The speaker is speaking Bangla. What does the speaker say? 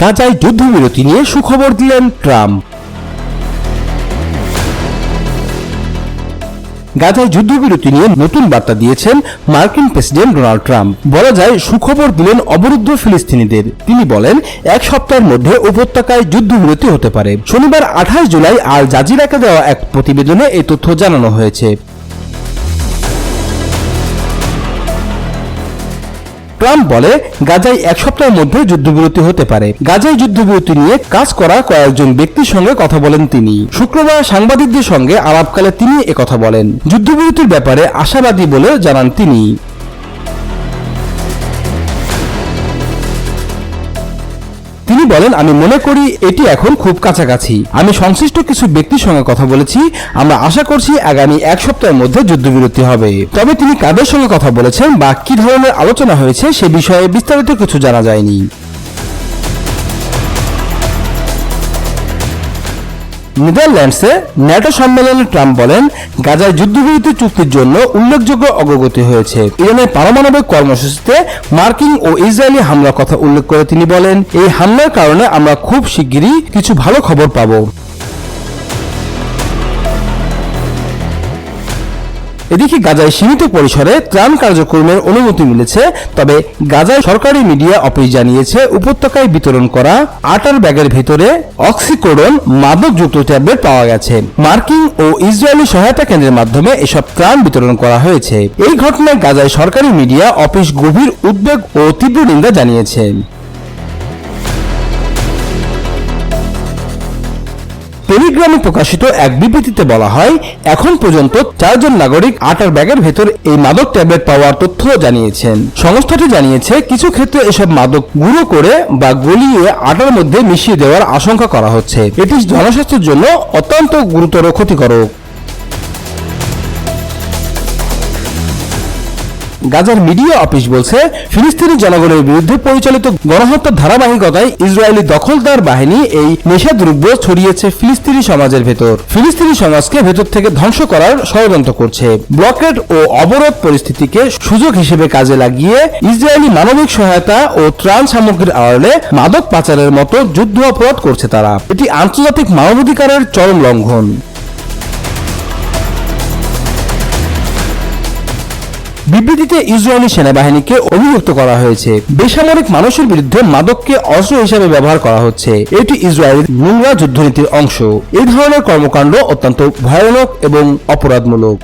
গাজায় যুদ্ধবিরতি নিয়ে সুখবর দিলেন ট্রাম্প। গাজায় যুদ্ধবিরতি নিয়ে নতুন বার্তা দিয়েছেন মার্কিন প্রেসিডেন্ট ডোনাল্ড ট্রাম্প। বলা যায়, সুখবর দিলেন অবরুদ্ধ ফিলিস্তিনিদের। তিনি বলেন, এক সপ্তাহের মধ্যে উপত্যকায় যুদ্ধবিরতি হতে পারে। শনিবার আঠাশ জুলাই আল জাজিরাকে দেওয়া এক প্রতিবেদনে এই তথ্য জানানো হয়েছে। ট্রাম্প বলে, গাজায় এক সপ্তাহের মধ্যে যুদ্ধবিরতি হতে পারে। গাজায় যুদ্ধবিরতি নিয়ে কাজ করা কয়েকজন ব্যক্তির সঙ্গে কথা বলেন তিনি। শুক্রবার সাংবাদিকদের সঙ্গে আলাপকালে তিনি একথা বলেন। যুদ্ধবিরতির ব্যাপারে আশাবাদী বলে জানান তিনি। তিনি বলেন, আমি মনে করি এটি এখন খুব কাছাকাছি। আমি সংশ্লিষ্ট কিছু ব্যক্তির সঙ্গে কথা বলেছি। আমরা আশা করছি আগামী এক সপ্তাহের মধ্যে যুদ্ধবিরতি হবে। তবে তিনি কাদের সঙ্গে কথা বলেছেন বা কি ধরনের আলোচনা হয়েছে সে বিষয়ে বিস্তারিত কিছু জানা যায়নি। নেদারল্যান্ডসে ন্যাটো সম্মেলনে ট্রাম্প বলেন, গাজায় যুদ্ধবিরতি চুক্তির জন্য উল্লেখযোগ্য অগ্রগতি হয়েছে। ইরানের পারমাণবিক কর্মসূচিতে মার্কিন ও ইসরায়েলি হামলার কথা উল্লেখ করে তিনি বলেন, এই হামলার কারণে আমরা খুব শিগগিরই কিছু ভালো খবর পাবো। এদিকে গাজায় সীমিত পরিসরে ত্রাণ কার্যক্রমের অনুমতি মিলেছে, তবে গাজায় সরকারি মিডিয়া অফিস জানিয়েছে উপত্যকায় বিতরণ করা আটার ব্যাগের ভিতরে অক্সিকোডন মাদকযুক্ত ট্যাবলেট পাওয়া গেছে। মার্কিন ও ইসরায়েলি সহায়তা কেন্দ্রের মাধ্যমে এসব ত্রাণ বিতরণ করা হয়েছে। এই ঘটনায় গাজায় সরকারি মিডিয়া অফিস গভীর উদ্বেগ ও তীব্র নিন্দা জানিয়েছে। টেলিগ্রামে প্রকাশিত এক বিবৃতিতে বলা হয়, এখন পর্যন্ত চারজন নাগরিক আটার ব্যাগের ভেতর এই মাদক ট্যাবলেট পাওয়ার তথ্য জানিয়েছেন। সংস্থাটি জানিয়েছে, কিছু ক্ষেত্রে এসব মাদক গুঁড়ো করে বা গলিয়ে আটার মধ্যে মিশিয়ে দেওয়ার আশঙ্কা করা হচ্ছে। এটি জনস্বাস্থ্যের জন্য অত্যন্ত গুরুতর ক্ষতিকারক। গাজার মিডিয়া অফিস বলছে, ফিলিস্তিনি জনগণের বিরুদ্ধে পরিচালিত গণহত্যার ধারাবাহিকতায় ইসরায়েলি দখলদার বাহিনী এই নেশাদ্রব্য ছড়িয়েছে ফিলিস্তিনি সমাজের ভেতর। ফিলিস্তিনি সমাজকে ভেতর থেকে ধ্বংস করার ষড়যন্ত্র করছে। ব্লকেট ও অবরোধ পরিস্থিতিকে সুযোগ হিসেবে কাজে লাগিয়ে ইসরায়েলি মানবিক সহায়তা ও ত্রাণ সামগ্রীর আড়ালে মাদক পাচারের মতো যুদ্ধ অপরাধ করছে তারা। এটি আন্তর্জাতিক মানবাধিকারের চরম লঙ্ঘন। বিবৃতিতে ইসরায়েলি সেনাবাহিনীকে অভিযুক্ত করা হয়েছে। বেসামরিক মানুষের বিরুদ্ধে মাদককে অস্ত্র হিসেবে ব্যবহার করা হচ্ছে। এটি ইসরায়েলের নোংরা যুদ্ধনীতির অংশ। এই ধরনের কর্মকাণ্ড অত্যন্ত ভয়ানক এবং অপরাধমূলক।